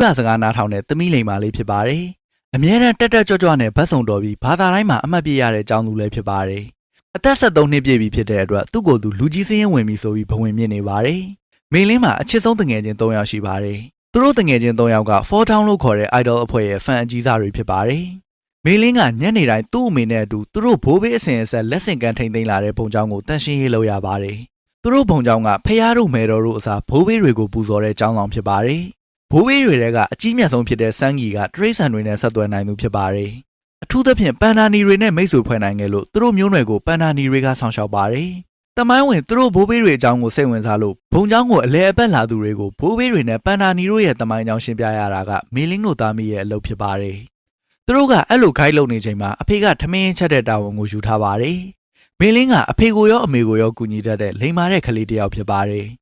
ပြစကားနားထောင်တဲ့သမီးလိမ္မာလေးဖြစ်ပါတယ်။အမြဲတမ်းတက်တက်ကြွကြွနဲ့ဗတ်ဆောင်တော်ပြီးဘာသာတိုင်းမှာအမှတ်ပြရတဲ့ကျောင်းသူလည်းဖြစ်ပါတယ်။အသက်73နှစ်ပြည့်ပြီဖြစ်တဲ့အတွက်သူ့ကိုယ်သူလူကြီးစင်းရင်ဝင်ပြီဆိုပြီးဘဝင်မြင့်နေပါတယ်။မေလင်းမှာအချစ်ဆုံးတငယ်ချင်း3ယောက်ရှိပါတယ်။သူတို့တငယ်ချင်း3ယောက်က Four Town လို့ခေါ်တဲ့ idol အဖွဲ့ရဲ့ fan အကြီးစားတွေဖြစ်ပါတယ်။မေလင်းကညနေတိုင်းသူ့အမေနဲ့အတူသူတို့ဘိုးဘေးအစဉ်အဆက်လက်ဆင့်ကမ်းထိန်သိမ်းလာတဲ့ပုံကြောင်းကိုတန်ရှင်းရေးလုပ်ရပါတယ်။သူတို့ပုံကြောင်းကဖះတို့မယ်တော်တို့အစားဘိုးဘေးတွေကိုပူဇော်တဲ့ကျောင်းဆောင်ဖြစ်ပါတယ်။ ဘိုးဘေးတွေတဲကအကြီးမြတ်ဆုံးဖြစ်တဲ့စန်းကြီးကတရိတ်ဆန်တွေနဲ့ဆက်သွယ်နိုင်သူဖြစ်ပါတယ်။အထူးသဖြင့်ပန်နာနီတွေနဲ့မိတ်ဆွေဖွဲ့နိုင်ခဲ့လို့သူတို့မျိုးနွယ်ကိုပန်နာနီတွေကဆောင်ရှောက်ပါတယ်။တမိုင်းဝင်သူတို့ဘိုးဘေးတွေအကြောင်းကိုစိတ်ဝင်စားလို့ဘုံเจ้าကိုအလဲအပတ်လာသူတွေကိုဘိုးဘေးတွေနဲ့ပန်နာနီတို့ရဲ့တမိုင်းအကြောင်းရှင်းပြရတာကမီလင်းတို့သားမိရဲ့အလုပ်ဖြစ်ပါတယ်။သူတို့ကအဲ့လိုခိုင်းလုပ်နေချိန်မှာအဖေကထမင်းချက်တဲ့တာဝန်ကိုယူထားပါတယ်။မီလင်းကအဖေကိုရောအမေကိုရောကူညီတတ်တဲ့လိမ္မာတဲ့ကလေးတစ်ယောက်ဖြစ်ပါတယ်။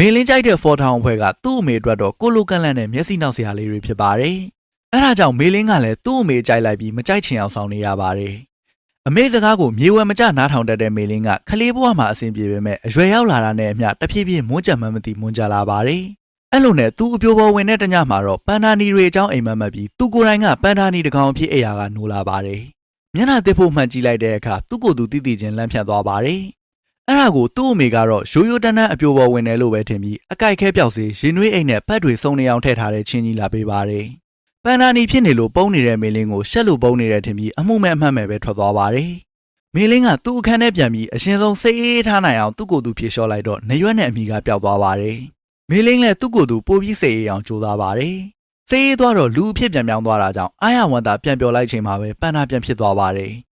မေလင်းကြိုက်တဲ့ဖော်ထောင်အဖွဲ့ကသူ့အမေအတွက်တော့ကိုလိုကန်လန့်နဲ့မျက်စိနောက်စရာလေးတွေဖြစ်ပါတယ်။အဲဒါကြောင့်မေလင်းကလည်းသူ့အမေကြိုက်လိုက်ပြီးမကြိုက်ချင်အောင်ဆောင်နေရပါတယ်။အမေစကားကိုမြေဝဲမကျနားထောင်တတ်တဲ့မေလင်းကခလေးဘဝမှာအဆင်ပြေပေမဲ့အရွယ်ရောက်လာတာနဲ့အမျှတဖြည်းဖြည်းမွန်းကြက်မှန်းမသိမွန်းကြလာပါတယ်။အဲ့လိုနဲ့သူအပြိုပေါ်ဝင်တဲ့တညမှာတော့ပန်နာနီတွေအကြောင်းအိမ်မက်မက်ပြီးသူကိုယ်တိုင်ကပန်နာနီတကောင်အဖြစ်အိယာကနိုးလာပါတယ်။မျက်နှာတစ်ဖို့မှန်ကြည့်လိုက်တဲ့အခါသူ့ကိုယ်သူတိတိချင်းလန့်ဖြတ်သွားပါတယ်။ အဲ့ဒါကိုသူ့အမေကတော့ရိုးရိုးတန်းတန်းအပြိုပေါ်ဝင်တယ်လို့ပဲထင်ပြီးအကြိုက်ခဲပြောက်စေရင်နွေးအိတ်နဲ့ပတ်တွေစုံနေအောင်ထည့်ထားတဲ့ချင်းကြီးလာပေးပါတယ်။ပန်နာနီဖြစ်နေလို့ပုံနေတဲ့မေလင်းကိုရှက်လို့ပုံနေတဲ့ထင်ပြီးအမှုမဲ့အမှတ်မဲ့ပဲထွက်သွားပါတယ်။မေလင်းကသူ့အခန်းထဲပြန်ပြီးအရှင်ဆုံးစိတ်အေးထားနိုင်အောင်သူ့ကိုယ်သူဖြေလျှော့လိုက်တော့နေရွက်နဲ့အမိကပျောက်သွားပါတယ်။မေလင်းလည်းသူ့ကိုယ်သူပိုပြီးစိတ်အေးအောင်ကြိုးစားပါတယ်။စိတ်အေးသွားတော့လူအဖြစ်ပြန်ပြောင်းသွားတာကြောင့်အာရဝန်တာပြန်ပြောလိုက်ချိန်မှာပဲပန်နာပြန်ဖြစ်သွားပါတယ်။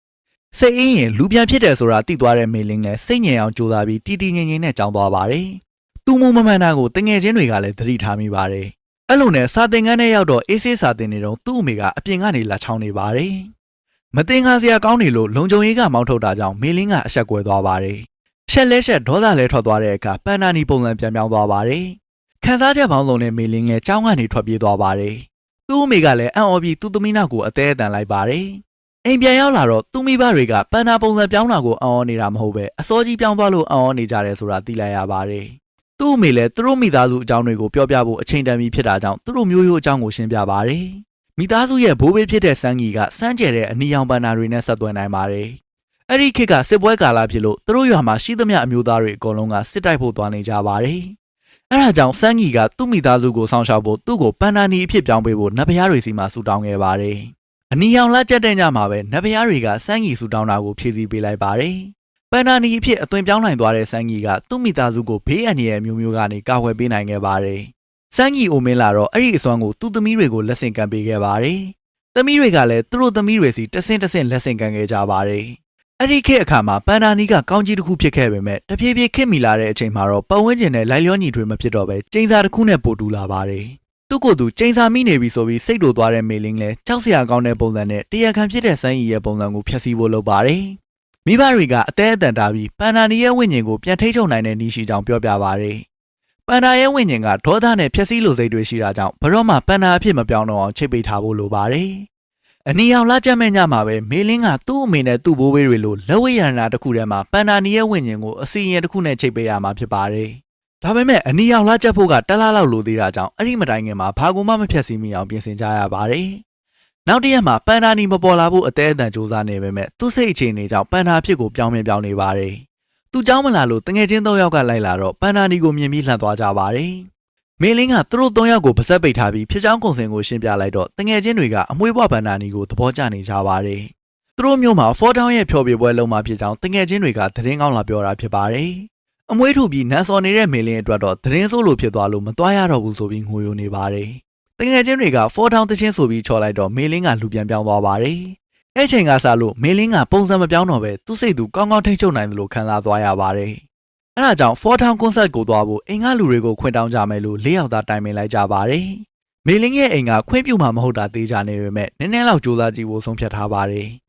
စိတ်အင်းရင်လူပြန်ဖြစ်တယ်ဆိုတာသိသွားတဲ့မေလင်းလည်းစိတ်ငြိမ်အောင်ကြိုးစားပြီးတီတီငြိမ်ငြိမ်နဲ့ကြောင်းသွားပါတယ်။သူ့မမမှန်တာကိုတငယ်ချင်းတွေကလည်းသတိထားမိပါတယ်။အဲ့လိုနဲ့စာသင်ခန်းထဲရောက်တော့အေးဆေးစာသင်နေတော့သူ့အမေကအပြင်ကနေလာချောင်းနေပါတယ်။မတင်ကားစရာကောင်းနေလို့လုံခြုံရေးကမောင်းထုတ်တာကြောင့်မေလင်းကအဆက်ကွဲသွားပါတယ်။ရှက်လဲရှက်ဒေါသလဲထွက်သွားတဲ့အခါပန်နာနီပုံစံပြန်ပြောင်းသွားပါတယ်။ခန်းစားချက်ပေါင်းစုံနဲ့မေလင်းလည်းကြောင်းကနေထွက်ပြေးသွားပါတယ်။သူ့အမေကလည်းအံ့ဩပြီးသူ့သမီးနောက်ကိုအသေးအတန်လိုက်ပါတယ်။ အိမ်ပြန်ရောက်လာတော့သူမိဘတွေကပန်နာပုံစံပြောင်းတာကိုအံ့ဩနေတာမဟုတ်ပဲအစောကြီးပြောင်းသွားလို့အံ့ဩနေကြတယ်ဆိုတာသိလိုက်ရပါတယ်။သူ့အမေလည်းသူတို့မိသားစုအကြောင်းတွေကိုပြောပြဖို့အချိန်တန်ပြီဖြစ်တာကြောင့်သူတို့မျိုးရိုးအကြောင်းကိုရှင်းပြပါတယ်။မိသားစုရဲ့ဘိုးဘေးဖြစ်တဲ့စန်းကြီးကစမ်းကျဲတဲ့အနီရောင်ပန်နာတွေနဲ့ဆက်သွယ်နိုင်ပါတယ်။အဲ့ဒီခေတ်ကစစ်ပွဲကာလဖြစ်လို့သူတို့ရွာမှာရှိသမျှအမျိုးသားတွေအကုန်လုံးကစစ်တိုက်ဖို့သွားနေကြပါတယ်။အဲ့ဒါကြောင့်စန်းကြီးကသူ့မိသားစုကိုစောင့်ရှောက်ဖို့သူ့ကိုပန်နာနီအဖြစ်ပြောင်းပေးဖို့နတ်ဖျားတွေစီမှာဆူတောင်းခဲ့ပါတယ်။ အနီရောင်လက်ကျက်တဲ့ညမှာပဲနတ်ဖျားတွေကစန်းကြီးဆူတောင်းတာကိုဖြည့်ဆည်းပေးလိုက်ပါတယ်။ပန်နာနီအဖြစ်အသွင်ပြောင်းနိုင်သွားတဲ့စန်းကြီးကသူ့မိသားစုကိုဘေးအန္တရာယ်မျိုးမျိုးကနေကာကွယ်ပေးနိုင်ခဲ့ပါတယ်။စန်းကြီးအိုမင်းလာတော့အဲ့ဒီအစွမ်းကိုသူ့သမီးတွေကိုလက်ဆင့်ကမ်းပေးခဲ့ပါတယ်။သမီးတွေကလည်းသူတို့သမီးတွေစီတဆင့်တဆင့်လက်ဆင့်ကမ်းခဲ့ကြပါတယ်။အဲ့ဒီခေတ်အခါမှာပန်နာနီကကောင်းကြီးတစ်ခုဖြစ်ခဲ့ပေမဲ့တဖြည်းဖြည်းခစ်မိလာတဲ့အချိန်မှာတော့ပတ်ဝန်းကျင်နဲ့လိုက်လျောညီထွေမဖြစ်တော့ပဲကျင်းစာတစ်ခုနဲ့ပို့တူလာပါတယ်။ သူ့ကိုယ်သူကျင်းစာမိနေပြီဆိုပြီးစိတ်တူသွားတဲ့မေလင်းလည်းကြောက်စရာကောင်းတဲ့ပုံစံနဲ့တရားခံဖြစ်တဲ့စမ်းရီရဲ့ပုံစံကိုဖျက်ဆီးဖို့လုပ်ပါတယ်။မိဘတွေကအသေးအတန်တာပြီးပန်နာနီရဲ့ဝိညာဉ်ကိုပြန်ထိချုပ်နိုင်တဲ့နည်းရှိကြောင်းပြောပြပါတယ်။ပန်နာရဲ့ဝိညာဉ်ကဒေါသနဲ့ဖျက်ဆီးလိုစိတ်တွေရှိတာကြောင့်ဘရော့မှပန်နာအဖြစ်မပြောင်းတော့အောင်ချိတ်ပိတ်ထားဖို့လိုပါတယ်။အနီအောင်လာကြက်မဲ့ညမှာပဲမေလင်းကသူ့အမေနဲ့သူ့ဘိုးဘေးတွေလိုလက်ဝဲရတနာတစ်ခုထဲမှာပန်နာနီရဲ့ဝိညာဉ်ကိုအစီရင်တစ်ခုနဲ့ချိတ်ပိတ်ရမှာဖြစ်ပါတယ်။ ဒါပေမဲ့အနီအောင်လာချက်ဖို့ကတလားလောက်လိုသေးတာကြောင့်အဲ့ဒီမတိုင်ခင်မှာဘာကူမှမဖြတ်စည်းမိအောင်ပြင်ဆင်ကြရပါတယ်။နောက်တစ်ရက်မှာပန်နာနီမပေါ်လာဖို့အသေးအတန်စူးစမ်းနေပေမဲ့သူ့စိတ်အခြေအနေကြောင့်ပန်နာဖြစ်ကိုပြောင်းမြင်ပြောင်းနေပါတယ်။သူเจ้าမလာလို့တငယ်ချင်း၃ယောက်ကလိုက်လာတော့ပန်နာနီကိုမြင်ပြီးလှန်သွားကြပါတယ်။မင်းလင်းကသူတို့၃ယောက်ကိုပါဆက်ပိတ်ထားပြီးဖြစ်ချောင်းကုံစင်ကိုရှင်းပြလိုက်တော့တငယ်ချင်းတွေကအမွှေးဘွားပန်နာနီကိုသဘောကျနေကြပါတယ်။သူတို့မျိုးမှာဖော်တောင်းရဲ့ဖျော်ပြပွဲလုံးမှာဖြစ်ကြောင်းတငယ်ချင်းတွေကသတင်းကောင်းလာပြောတာဖြစ်ပါတယ်။ အမွှေးထုတ်ပြီးနန်းစော်နေတဲ့မေလင်းအတွက်တော့သတင်းဆိုးလိုဖြစ်သွားလို့မသွားရတော့ဘူးဆိုပြီးငိုယိုနေပါတယ်။တငယ်ချင်းတွေကဖော်ထောင်တချင်းဆိုပြီးချော်လိုက်တော့မေလင်းကလူပြန်ပြောင်းသွားပါတယ်။အဲ့ချိန်ကစလို့မေလင်းကပုံစံမပြောင်းတော့ပဲသူ့စိတ်သူကောင်းကောင်းထိတ်ချုပ်နိုင်တယ်လို့ခံစားသွားရပါတယ်။အဲ့ဒါကြောင့်ဖော်ထောင်ကွန်ဆတ်ကိုသွားဖို့အိမ်ကလူတွေကိုခွင့်တောင်းကြမယ်လို့လေးယောက်သားတိုင်ပင်လိုက်ကြပါတယ်။မေလင်းရဲ့အိမ်ကခွင့်ပြုမှာမဟုတ်တာသိကြနေပေမဲ့နည်းနည်းလောက်စူးစမ်းကြည့်ဖို့ဆုံးဖြတ်ထားပါတယ်။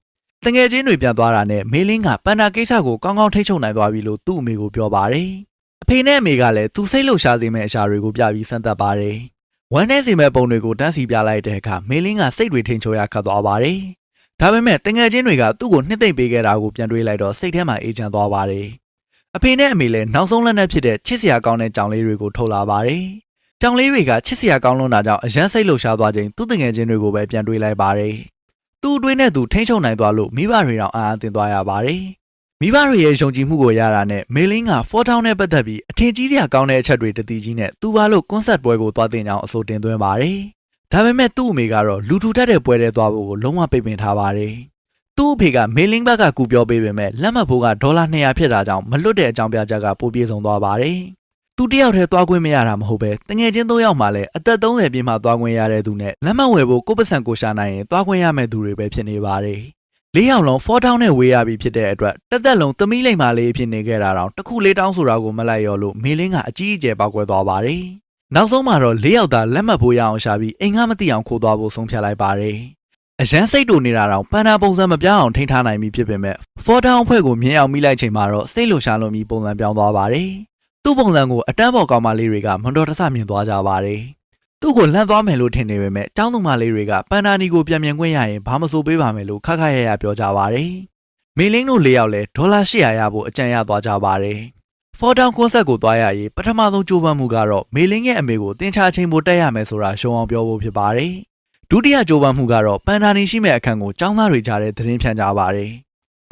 တငယ်ချင်းတွေပြန်သွားတာနဲ့မေလင်းကပန်နာကိစ္စကိုကောင်းကောင်းထိတ်ချုပ်နိုင်သွားပြီလို့သူ့အမေကိုပြောပါတယ်။အဖေနဲ့အမေကလည်းသူစိတ်လှုပ်ရှားစေမယ့်အရာတွေကိုပြပြီးစမ်းသပ်ပါတယ်။ဝမ်းနဲ့စီမဲ့ပုံတွေကိုတန်းစီပြလိုက်တဲ့အခါမေလင်းကစိတ်တွေထိန်ချိုရခတ်သွားပါတယ်။ဒါပေမဲ့တငယ်ချင်းတွေကသူ့ကိုနှစ်သိမ့်ပေးခဲ့တာကိုပြန်တွေးလိုက်တော့စိတ်ထဲမှာအေးချမ်းသွားပါတယ်။အဖေနဲ့အမေလည်းနောက်ဆုံးလက်နက်ဖြစ်တဲ့ချစ်စရာကောင်းတဲ့ကြောင်လေးတွေကိုထုတ်လာပါတယ်။ကြောင်လေးတွေကချစ်စရာကောင်းလွန်းတာကြောင့်အရန်စိတ်လှုပ်ရှားသွားချိန်သူ့တငယ်ချင်းတွေကိုပဲပြန်တွေးလိုက်ပါတယ်။ သူ့အတွင်းနဲ့သူထိန်းချုပ်နိုင်သွားလို့မိဘတွေတောင်အာအံတင်သွားရပါတယ်။မိဘတွေရဲ့ယုံကြည်မှုကိုရတာနဲ့မေလင်းကဖော်ထောင်းနဲ့ပတ်သက်ပြီးအထင်ကြီးစရာကောင်းတဲ့အချက်တွေတတိကြီးနဲ့သူပါလို့ကွန်ဆတ်ပွဲကိုသွားတင်ကြောင်းအဆိုတင်သွင်းပါတယ်။ဒါပေမဲ့သူ့အမေကတော့လူထူထပ်တဲ့ပွဲတွေသွားဖို့ကိုလုံးဝပိတ်ပင်ထားပါတယ်။သူ့အဖေကမေလင်းဘက်ကကူပြောပေးပေမဲ့လက်မှတ်ဖို့ကဒေါ်လာ200ဖြစ်တာကြောင့်မလွတ်တဲ့အကြောင်းပြချက်ကပိုပြေဆုံးသွားပါတယ်။ သူတယောက်တည်းသွားခွင့်မရတာမဟုတ်ပဲတငယ်ချင်း၃ယောက်မှလည်းအသက်30ပြည့်မှသွားခွင့်ရတဲ့သူနဲ့လက်မှတ်ဝယ်ဖို့ကိုယ့်ပတ်စံကိုရှာနိုင်ရင်သွားခွင့်ရမယ့်သူတွေပဲဖြစ်နေပါတယ်။လေးယောက်လုံးဖော်ထောင်းနဲ့ဝေးရပြီဖြစ်တဲ့အတွက်တက်သက်လုံးသမီးလိမ့်မာလေးဖြစ်နေခဲ့တာတော့တခုလေးတောင်းဆိုတာကိုမလိုက်ရောလို့မေလင်းကအကြီးအကျယ်ပေါက်ကွဲသွားပါတယ်။နောက်ဆုံးမှာတော့လေးယောက်သားလက်မှတ်ဖို့ရအောင်ရှာပြီးအိမ်ကမသိအောင်ခိုးသွားဖို့ဆုံးဖြတ်လိုက်ပါတယ်။အရန်စိတ်တူနေတာတော့ပန်နာပုံစံမပြောင်းအောင်ထိန်းထားနိုင်ပြီဖြစ်ပေမဲ့ဖော်ထောင်းအဖွဲ့ကိုမြင်အောင်မိလိုက်ချိန်မှာတော့စိတ်လှရှာလို့မီပုံစံပြောင်းသွားပါတယ်။ သူ့ပုံစံကိုအတန်းပေါ်ကောင်မလေးတွေကမတော်တဆမြင်သွားကြပါတယ်။သူ့ကိုလှမ်းသွားမယ်လို့ထင်နေပေမဲ့ကျောင်းသူမလေးတွေကပန်နာနီကိုပြန်မြင်ခွင့်ရရင်ဘာမဆိုပေးပါမယ်လို့ခက်ခက်ရရပြောကြပါတယ်။မေလင်းတို့၄ယောက်လည်းဒေါ်လာ800ရဖို့အကြံရသွားကြပါတယ်။ဖော်တောင်ကွန်ဆက်ကိုသွားရရေးပထမဆုံးကြိုးပမ်းမှုကတော့မေလင်းရဲ့အမေကိုတင်ချာချိန်ပိုတက်ရမယ်ဆိုတာရှုံအောင်ပြောဖို့ဖြစ်ပါတယ်။ဒုတိယကြိုးပမ်းမှုကတော့ပန်ဒါနီရှိမဲ့အခန်းကိုចောင်းသားတွေကြားတဲ့သတင်းဖြန့်ကြပါတယ်။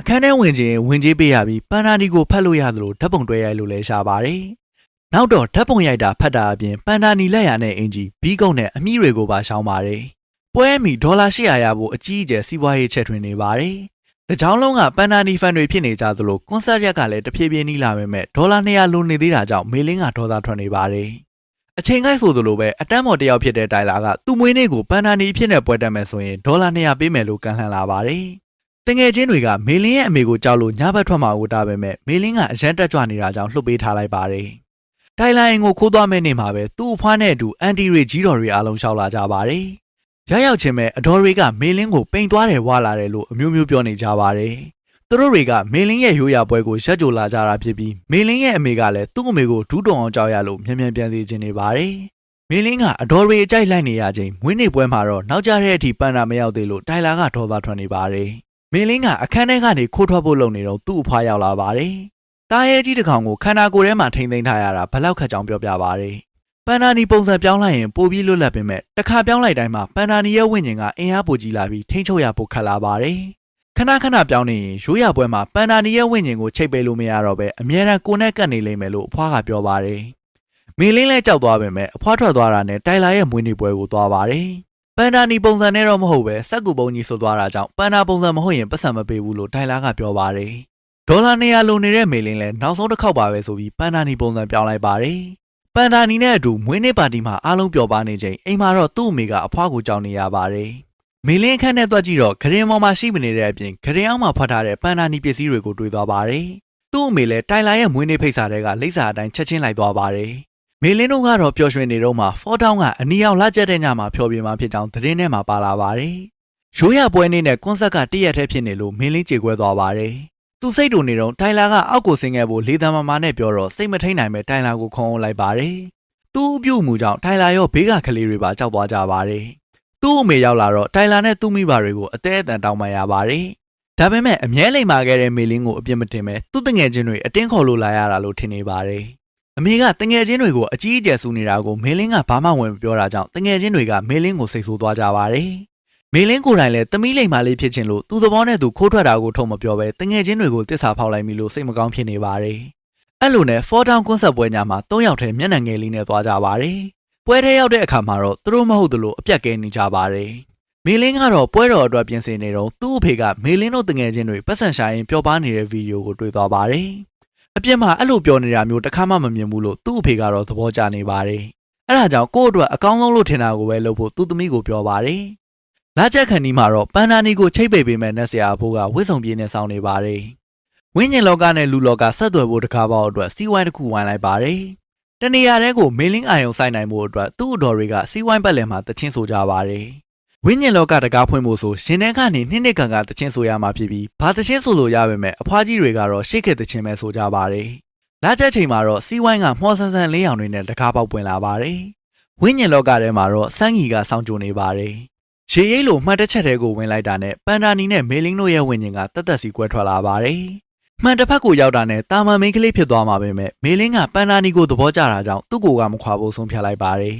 အခန်းထဲဝင်ခြင်းဝင်ကြီးပေးရပြီးပန်ဒါနီကိုဖတ်လို့ရသလိုဓာတ်ပုံတွဲရိုက်လို့လည်းရှားပါတယ်။နောက်တော့ဓာတ်ပုံရိုက်တာဖတ်တာအပြင်ပန်ဒါနီလက်ရနဲ့အင်ဂျီဘီကုတ်နဲ့အမိတွေကိုပါရှောင်းပါတယ်။ပွဲမီဒေါ်လာ800ရဖို့အကြီးအကျယ်စီးပွားရေးချက်ထွင်နေပါတယ်။တကြောင်လုံးကပန်နာနီဖန်တွေဖြစ်နေကြသလိုကွန်ဆတ်ရက်ကလည်းတဖြည်းဖြည်းနီးလာပေမဲ့ဒေါ်လာ200လိုနေသေးတာကြောင့်မေလင်းကဒေါသထွက်နေပါတယ်။အချိန်ခိုက်ဆိုသလိုပဲအတန်းမော်တစ်ယောက်ဖြစ်တဲ့တိုင်လာကသူ့မွေးနေ့ကိုပန်နာနီအဖြစ်နဲ့ပွဲတက်မယ်ဆိုရင်ဒေါ်လာ200ပေးမယ်လို့ကန့်လှန်လာပါတယ်။ တငယ်ချင်းတွေကမေလင်းရဲ့အမေကိုကြောက်လို့ညဘက်ထွက်မှာဝတ်တာပဲမဲ့မေလင်းကအရန်တက်ကြွနေတာကြောင့်လှုပ်ပေးထားလိုက်ပါတယ်။တိုင်လာရင်ကိုခိုးသွားမယ့်နေ့မှာပဲသူ့အဖွားနဲ့အတူအန်တီတွေကြီးတော်တွေအားလုံးရှောက်လာကြပါတယ်။ရရောက်ချင်းမဲ့အတော်တွေကမေလင်းကိုပိန်သွားတယ်ဝါလာတယ်လို့အမျိုးမျိုးပြောနေကြပါတယ်။သူတို့တွေကမေလင်းရဲ့ရိုးရာပွဲကိုရက်ကြိုလာကြတာဖြစ်ပြီးမေလင်းရဲ့အမေကလည်းသူ့အမေကိုဒူးတုံအောင်ကြောက်ရလို့မြန်မြန်ပြန်စီခြင်းနေပါတယ်။မေလင်းကအတော်တွေအကြိုက်လိုက်နေရချိန်မွေးနေ့ပွဲမှာတော့နောက်ကျတဲ့အထိပန်တာမရောက်သေးလို့တိုင်လာကဒေါသထွက်နေပါတယ်။ မေလင်းကအခန်းထဲကနေခိုးထွက်ဖို့လုပ်နေတော့သူ့အဖွားရောက်လာပါတယ်။တားရဲကြီးတစ်ကောင်ကိုခန္ဓာကိုယ်ထဲမှာထိမ့်သိမ်းထားရတာဘလောက်ခက်ကြောင်ပြောပြပါတယ်။ပန်နာနီပုံစံပြောင်းလိုက်ရင်ပိုပြီးလွတ်လပ်ပေမဲ့တစ်ခါပြောင်းလိုက်တိုင်းမှာပန်နာနီရဲ့ဝိညာဉ်ကအင်အားပိုကြီးလာပြီးထိန်းချုပ်ရဖို့ခက်လာပါတယ်။ခဏခဏပြောင်းနေရင်ရိုးရပွဲမှာပန်နာနီရဲ့ဝိညာဉ်ကိုချိတ်ပေးလို့မရတော့ပဲအမြဲတမ်းကိုယ်နဲ့ကပ်နေလိမ့်မယ်လို့အဖွားကပြောပါတယ်။မင်းလင်းလည်းကြောက်သွားပေမဲ့အဖွားထွက်သွားတာနဲ့တိုင်လာရဲ့မွေးနေ့ပွဲကိုသွားပါတယ်။ ပန်နာနီပုံစံနဲ့တော့မဟုတ်ပဲစက်ကူပုံကြီးဆိုသွားတာကြောင့်ပန်နာပုံစံမဟုတ်ရင်ပတ်စံမပေးဘူးလို့တိုင်လာကပြောပါတယ်။ဒေါ်လာ200လိုနေတဲ့မေလင်းလည်းနောက်ဆုံးတစ်ခေါက်ပါပဲဆိုပြီးပန်နာနီပုံစံပြောင်းလိုက်ပါတယ်။ပန်ဒါနီနဲ့အတူမွေးနေ့ပါတီမှာအားလုံးပျော်ပါနေချိန်အိမ်မှာတော့သူ့အမေကအဖွားကိုကြောက်နေရပါတယ်။မေလင်းခန့်နဲ့တွက်ကြည့်တော့ဂရင်ပေါ်မှာရှိမနေတဲ့အပြင်ဂရင်အောင်မှာဖတ်ထားတဲ့ပန်ဒါနီပစ္စည်းတွေကိုတွေ့သွားပါတယ်။သူ့အမေလည်းတိုင်လာရဲ့မွေးနေ့ဖိတ်စာတွေကလိပ်စာအတိုင်းချက်ချင်းလိုက်သွားပါတယ်။ မေလင်းတို့ကတော့ပျော်ရွှင်နေတော့မှဖော်တောင်းကအနီအောင်လာကျက်တဲ့ညမှာဖျော်ပြမှာဖြစ်ကြောင်းသတင်းထဲမှာပါလာပါတယ်။ရိုးရပွဲနေ့နဲ့ကွန်ဆက်ကတရက်တည်းဖြစ်နေလို့မေလင်းကြေကွဲသွားပါတယ်။သူစိတ်တူနေတော့တိုင်လာကအောက်ကိုဆင်းခဲ့ဖို့လေတံမမာနဲ့ပြောတော့စိတ်မထိန်နိုင်ပဲတိုင်လာကိုခုံအောင်လိုက်ပါတယ်။သူ့အပြုတ်မှုကြောင့်တိုင်လာရောဘေးကကလေးတွေပါကြောက်သွားကြပါတယ်။သူ့အမေရောက်လာတော့တိုင်လာနဲ့သူ့မိဘတွေကိုအသေးအတန်တောင်းပန်ရပါတယ်။ဒါပေမဲ့အမြဲလိမ်မာခဲ့တဲ့မေလင်းကိုအပြစ်မတင်ပဲသူ့တငယ်ချင်းတွေအတင်းခေါ်လို့လာရတာလို့ထင်နေပါတယ်။ အမေကတငယ်ချင်းတွေကိုအကြီးအကျယ်ဆူနေတာကိုမေလင်းကဘာမှဝင်မပြောတာကြောင့်တငယ်ချင်းတွေကမေလင်းကိုစိတ်ဆိုးသွားကြပါတယ်။မေလင်းကိုယ်တိုင်လည်းသမီးလိမ်မာလေးဖြစ်ချင်လို့သူ့သဘောနဲ့သူခိုးထွက်တာကိုထုံမပြောပဲတငယ်ချင်းတွေကိုတစ္ဆာဖောက်လိုက်ပြီလို့စိတ်မကောင်းဖြစ်နေပါတယ်။အဲ့လိုနဲ့ Four Down ကွန်ဆပ်ပွဲညမှာ၃ယောက်ထဲမျက်နှာငယ်လေးနဲ့သွားကြပါတယ်။ပွဲထဲရောက်တဲ့အခါမှာတော့သူတို့မဟုတ်သလိုအပြက်ကဲနေကြပါတယ်။မေလင်းကတော့ပွဲတော်အတွက်ပြင်ဆင်နေတော့သူ့အဖေကမေလင်းတို့တငယ်ချင်းတွေပတ်စံရှာရင်ပျော်ပါနေတဲ့ဗီဒီယိုကိုတွေ့သွားပါတယ်။ အပြစ်မှာအဲ့လိုပြောနေတာမျိုးတစ်ခါမှမမြင်ဘူးလို့သူ့အဖေကတော့သဘောကျနေပါတယ်။အဲ့ဒါကြောင့်ကိုယ့်အတွက်အကောင်းဆုံးလို့ထင်တာကိုပဲလုပ်ဖို့သူ့သမီးကိုပြောပါတယ်။လာချက်ခန်ဒီမှာတော့ပန်နာနီကိုချိတ်ပိတ်ပေးမဲ့နက်ဆရာအဖိုးကဝစ်စုံပြေးနဲ့စောင်းနေပါတယ်။ဝိညာဉ်လောကနဲ့လူလောကဆက်သွယ်ဖို့တကားပေါက်အတွက်စီးဝိုင်းတစ်ခုဝိုင်းလိုက်ပါတယ်။တနေရာတဲကိုမေလင်းအာယုံစိုက်နိုင်မှုအတွက်သူ့အတော်တွေကစီးဝိုင်းပတ်လည်မှာတချင်းဆိုကြပါတယ်။ ဝိညာဉ်လောကတကားဖွင့်ဖို့ဆိုရှင်ထဲကနေနှစ်နှစ်ကန်ကတချင်းဆိုရမှာဖြစ်ပြီးဘာတချင်းဆိုလို့ရပါမယ်အဖွားကြီးတွေကတော့ရှေ့ခေတ်တချင်းပဲဆိုကြပါတယ်။လာချက်ချိန်မှာတော့စီးဝိုင်းကမှောဆန်းဆန်းလေးရောင်တွေနဲ့တကားပေါက်ပွင့်လာပါတယ်။ဝိညာဉ်လောကထဲမှာတော့စန်းကြီးကစောင့်ကြိုနေပါတယ်။ရေရိပ်လိုမှတ်တစ်ချက်တဲကိုဝင်လိုက်တာနဲ့ပန်ဒါနီနဲ့မေလင်းတို့ရဲ့ဝိညာဉ်ကတက်တက်စီကွဲထွက်လာပါတယ်။မှန်တစ်ဖက်ကိုရောက်တာနဲ့တာမန်မိန်းကလေးဖြစ်သွားမှာပဲမဲ့မေလင်းကပန်နာနီကိုသဘောကျတာကြောင့်သူ့ကိုယ်ကမခွာဖို့ဆုံးဖြတ်လိုက်ပါတယ်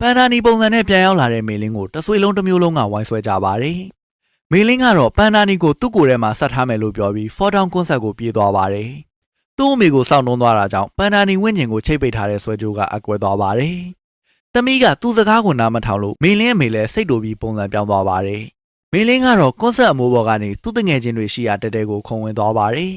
ပန်နာနီပုံစံနဲ့ပြန်ရောက်လာတဲ့မေလင်းကိုတဆွေလုံးတစ်မျိုးလုံးကဝိုင်းဆွဲကြပါတယ်မေလင်းကတော့ပန်နာနီကိုသူ့ကိုယ်ထဲမှာဆက်ထားမယ်လို့ပြောပြီးဖော်တောင်ကွန်းဆက်ကိုပြေးသွားပါတယ်သူ့အမေကိုစောင့်နှုံးသွားတာကြောင့်ပန်နာနီဝင့်ကျင်ကိုချိတ်ပိတ်ထားတဲ့ဆွဲကြိုးကအကွဲသွားပါတယ်သမီးကသူ့စကားကိုနားမထောင်လို့မေလင်းအမေလည်းစိတ်တူပြီးပုံစံပြောင်းသွားပါတယ်မေလင်းကတော့ကွန်းဆက်အမိုးပေါ်ကနေသူ့တငယ်ချင်းတွေရှိရာတဲတဲကိုခုံဝင်သွားပါတယ်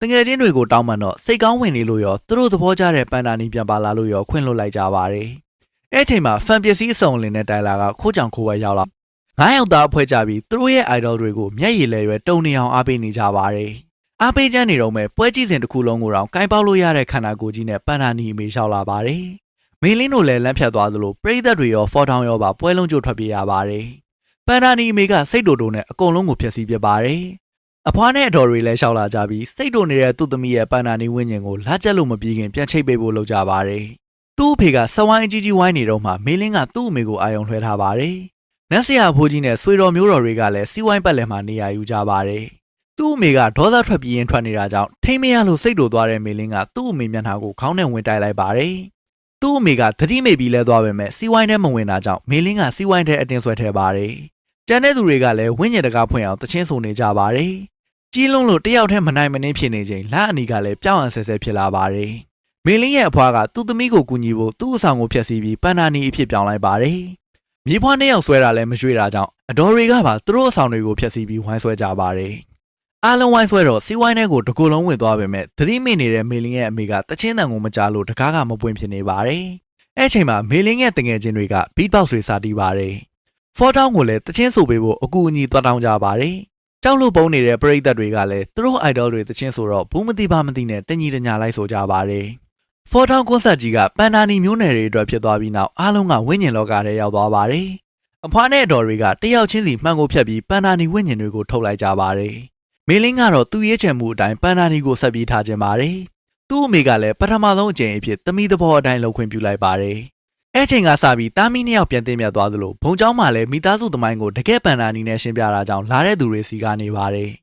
တငယ်ချင်းတွေကိုတောင်းပန်တော့စိတ်ကောင်းဝင်နေလို့ရောသူတို့သဘောကျတဲ့ပန်တာနီပြန်ပါလာလို့ရောခွင့်လွှတ်လိုက်ကြပါတယ်။ အဲ့အချိန်မှာဖန်ပစ္စည်းအစုံလင်တဲ့တိုင်လာကခိုးကြောင်ခိုးဝဲရောက်လာ။ငါးယောက်သားအဖွဲ့ကြပြီးသူတို့ရဲ့ idol တွေကိုမျက်ရည်လဲရွယ်တုံနေအောင်အားပေးနေကြပါတယ်။အားပေးချမ်းနေတော့မဲ့ပွဲကြည့်စဉ်တစ်ခုလုံးကိုတော့ကင်ပေါက်လို့ရတဲ့ခန္ဓာကိုယ်ကြီးနဲ့ပန်တာနီအမေလျှောက်လာပါတယ်။မင်းလင်းတို့လည်းလမ်းဖြတ်သွားသလိုပရိသတ်တွေရောဖော်ထောင်ရောပါပွဲလုံးကျထွက်ပြေးရပါတယ်။ပန်တာနီအမေကစိတ်တူတူနဲ့အကုန်လုံးကိုဖျက်ဆီးပြပါတယ်။အဖွားနဲ့အတော်တွေလည်းရှောက်လာကြပြီးစိတ်တုန်နေတဲ့သူ့သမီးရဲ့ပန်နာနီဝင်းကျင်ကိုလာကျက်လို့မပြေခင်ပြန်ချိတ်ပေးဖို့လုပ်ကြပါတယ်။ သူ့အဖေကစဝိုင်းအကြီးကြီးဝိုင်းနေတော့မှမေလင်းကသူ့အမေကိုအာယုံလွှဲထားပါတယ်။နတ်ဆရာဖိုးကြီးနဲ့ဆွေတော်မျိုးတော်တွေကလည်းစီဝိုင်းပတ်လည်မှာနေရာယူကြပါတယ်။သူ့အမေကဒေါသထွက်ပြေးရင်ထွက်နေတာကြောင့်ထိမ့်မရလို့စိတ်တူသွားတဲ့မေလင်းကသူ့အမေမျက်နှာကိုခေါင်းနဲ့ဝင်တိုက်လိုက်ပါတယ်။သူ့အမေကသတိမိတ်ပြီးလဲသွားပေမဲ့စီဝိုင်းထဲမဝင်တာကြောင့်မေလင်းကစီဝိုင်းထဲအတင်းဆွဲထဲပါတယ်။ကျန်တဲ့သူတွေကလည်းဝင်းညင်တကားဖွင့်အောင်တချင်းဆိုနေကြပါတယ်။ကြီးလုံးလို့တယောက်တည်းမနိုင်မနှင်းဖြစ်နေချိန်လက်အနီကလည်းပြောင်းအောင်ဆဲဆဲဖြစ်လာပါတယ်။ မေလင်းရဲ့အဖွားကသူ့သမီးကိုကူညီဖို့သူ့အဆောင်ကိုဖျက်ဆီးပြီးပန်နာနီအဖြစ်ပြောင်းလိုက်ပါတယ်။မြေဖွားနှစ်ယောက်ဆွဲတာလည်းမရွှေ့တာကြောင့်အတော်တွေကပါသူတို့အဆောင်တွေကိုဖျက်ဆီးပြီးဝိုင်းဆွဲကြပါတယ်။အားလုံးဝိုင်းဆွဲတော့စီဝိုင်းထဲကိုတကူလုံးဝင်သွားပေမဲ့သတိမိနေတဲ့မေလင်းရဲ့အမေကတချင်းတန်ကိုမကြားလို့တကားကမပွင့်ဖြစ်နေပါတယ်။အဲ့ချိန်မှာမေလင်းရဲ့တငယ်ချင်းတွေက beatbox တွေစာတီးပါတယ်။ဖော်တောင်းကိုလည်းတချင်းဆိုပေးဖို့အကူအညီသွားတောင်းကြပါတယ်။ကြောက်လို့ပုံနေတဲ့ပရိသတ်တွေကလည်းသူတို့ idol တွေတချင်းဆိုတော့ဘူးမသိပါမသိနဲ့တညီတညာလိုက်ဆိုကြပါတယ်။ ဖော်ထောင်ကွန်ဆတ်ကြီးကပန်နာနီမျိုးနယ်တွေအတွက်ဖြစ်သွားပြီးနောက်အားလုံးကဝိညာဉ်လောကထဲရောက်သွားပါတယ်။အဖွားနဲ့အတော်တွေကတယောက်ချင်းစီမှန်ကိုဖြတ်ပြီးပန်နာနီဝိညာဉ်တွေကိုထုတ်လိုက်ကြပါတယ်။မေလင်းကတော့သူ့ရဲ့ချင်မှုအတိုင်းပန်နာနီကိုဆက်ပြီးထားခြင်းပါတယ်။သူ့အမေကလည်းပထမဆုံးအကြိမ်အဖြစ်သမီးသဘောအတိုင်းလှုပ်ခွင့်ပြုလိုက်ပါတယ်။အဲ့ချိန်ကစပြီးတာမီနှစ်ယောက်ပြန်တင်မြတ်သွားသလိုဘုံเจ้าမှလည်းမိသားစုသမိုင်းကိုတကယ်ပန်နာနီနဲ့ရှင်းပြတာကြောင့်လာတဲ့သူတွေစီကနေပါတယ်။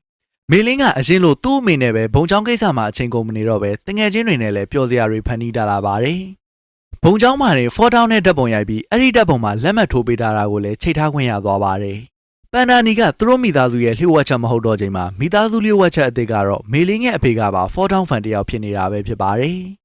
မေလင်းကအရင်လိုသူ့အမေနဲ့ပဲဘုံချောင်းကိစ္စမှာအချိန်ကုန်မနေတော့ပဲတငယ်ချင်းတွေနဲ့လည်းပျော်စရာတွေဖန်တီးတာလာပါတယ်။ဘုံချောင်းမှာနေ4တောင်းနဲ့ဓာတ်ပုံရိုက်ပြီးအဲ့ဒီဓာတ်ပုံမှာလက်မှတ်ထိုးပေးထားတာကိုလည်းချိန်ထားခွင့်ရသွားပါတယ်။ပန်ဒာနီကသူတို့မိသားစုရဲ့လှုပ်ဝက်ချက်မဟုတ်တော့ချိန်မှာမိသားစုလှုပ်ဝက်ချက်အစ်စ်ကတော့မေလင်းရဲ့အဖေကပါ4တောင်းဖန်တယောက်ဖြစ်နေတာပဲဖြစ်ပါတယ်။